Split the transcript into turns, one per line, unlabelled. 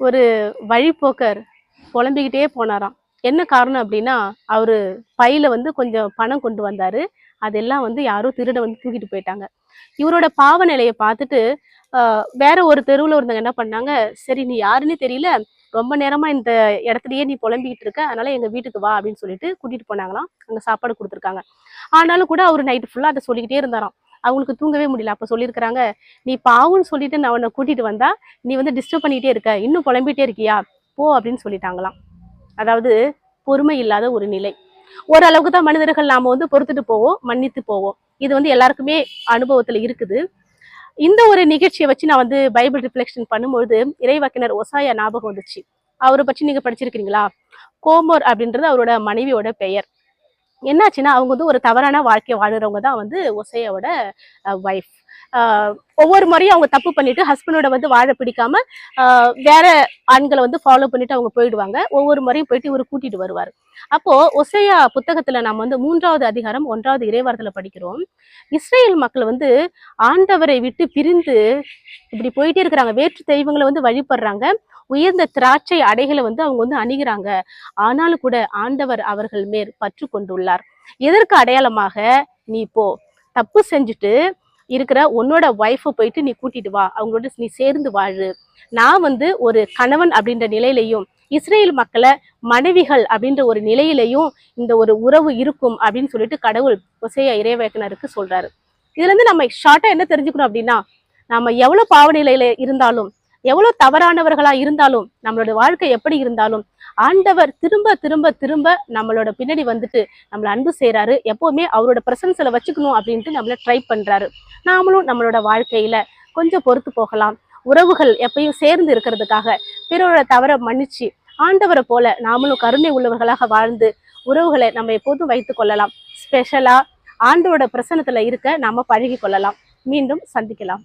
ஒரு வழிப்போக்கர் புலம்பிக்கிட்டே போனாராம். என்ன காரணம் அப்படின்னா அவர் பையில வந்து கொஞ்சம் பணம் கொண்டு வந்தாரு. அதெல்லாம் வந்து யாரோ திருட வந்து தூக்கிட்டு போயிட்டாங்க. இவரோட பாவ நிலையை பார்த்துட்டு வேற ஒரு தெருவில் ஒருத்தவங்க என்ன பண்ணாங்க சரி நீ யாருன்னு தெரியல. ரொம்ப நேரமா இந்த இடத்துலயே நீ புலம்பிக்கிட்டு இருக்க. அதனால எங்க வீட்டுக்கு வா அப்படின்னு சொல்லிட்டு கூட்டிட்டு போனாங்களாம். அங்க சாப்பாடு கொடுத்துருக்காங்க. ஆனாலும் கூட அவர் நைட்டு ஃபுல்லா அதை சொல்லிக்கிட்டே இருந்தாராம். அவங்களுக்கு தூங்கவே முடியல. அப்போ சொல்லியிருக்கிறாங்க நீ பாவுன்னு சொல்லிட்டு நான் உன்னை கூட்டிட்டு வந்தா நீ வந்து டிஸ்டர்ப் பண்ணிகிட்டே இருக்க. இன்னும் புலம்பிட்டே இருக்கியா? போ அப்படின்னு சொல்லிட்டாங்களாம். அதாவது பொறுமை இல்லாத ஒரு நிலை. ஓரளவுக்கு தான் மனிதர்கள் நாம வந்து பொறுத்துட்டு போவோம் மன்னித்து போவோம். இது வந்து எல்லாருக்குமே அனுபவத்துல இருக்குது. இந்த ஒரு நிகழ்ச்சியை வச்சு நான் வந்து பைபிள் ரிஃப்ளெக்ஷன் பண்ணும்பொழுது இறைவாக்கினர் ஒசாயா ஞாபகம் வந்துச்சு. அவரை பற்றி நீங்க படிச்சிருக்கீங்களா கோமோர் அப்படின்றது அவரோட மனைவியோட பெயர். என்னாச்சுன்னா அவங்க வந்து ஒரு தவறான வாழ்க்கை வாழுறவங்க தான் வந்து ஒசையோட ஒய்ஃப் ஒவ்வொரு முறையும் அவங்க தப்பு பண்ணிட்டு ஹஸ்பண்டோட வந்து வாழ பிடிக்காம வேற ஆண்களை வந்து ஃபாலோ பண்ணிட்டு அவங்க போயிடுவாங்க. ஒவ்வொரு முறையும் போயிட்டு இவர் கூட்டிட்டு வருவார். அப்போ ஒசையா புத்தகத்துல நம்ம வந்து மூன்றாவது அதிகாரம் ஒன்றாவது இறைவாரத்துல படிக்கிறோம். இஸ்ரேல் மக்கள் வந்து ஆண்டவரை விட்டு பிரிந்து இப்படி போயிட்டே இருக்கிறாங்க. வேற்று தெய்வங்களை வந்து வழிபடுறாங்க. உயர்ந்த திராட்சை அடைகளை வந்து அவங்க வந்து அணிகிறாங்க. ஆனாலும் கூட ஆண்டவர் அவர்கள் மேல் பற்று கொண்டுள்ளார். எதற்கு அடையாளமாக? நீ போ. தப்பு செஞ்சுட்டு இருக்கிற உன்னோட ஒய்ஃபை போயிட்டு நீ கூட்டிட்டு வா. அவங்களோட நீ சேர்ந்து வாழு. நான் வந்து ஒரு கணவன் அப்படின்ற நிலையிலையும் இஸ்ரேல் மக்களை மனைவிகள் அப்படின்ற ஒரு நிலையிலையும் இந்த ஒரு உறவு இருக்கும் அப்படின்னு சொல்லிட்டு கடவுள் ஒசைய இறைவேக்கனருக்கு சொல்றாரு. இதுல இருந்து நம்ம ஷார்ட்டா என்ன தெரிஞ்சுக்கணும் அப்படின்னா நம்ம எவ்வளவு பாவ நிலையில இருந்தாலும் எவ்வளவு தவறானவர்களா இருந்தாலும் நம்மளோட வாழ்க்கை எப்படி இருந்தாலும் ஆண்டவர் திரும்ப திரும்ப திரும்ப நம்மளோட பின்னாடி வந்துட்டு நம்மள அன்பு செய்கிறாரு எப்பவுமே அவரோட பிரசன்ஸில் வச்சுக்கணும் அப்படின்ட்டு நம்மள ட்ரை பண்றாரு. நாமளும் நம்மளோட வாழ்க்கையில கொஞ்சம் பொறுத்து போகலாம். உறவுகள் எப்பயும் சேர்ந்து இருக்கிறதுக்காக பிறரோட தவற மன்னிச்சு ஆண்டவரை போல நாமளும் கருணை உள்ளவர்களாக வாழ்ந்து உறவுகளை நம்ம எப்போதும் வைத்து கொள்ளலாம். ஸ்பெஷலா ஆண்டோட பிரசனத்துல இருக்க நாம பழகி கொள்ளலாம். மீண்டும் சந்திக்கலாம்.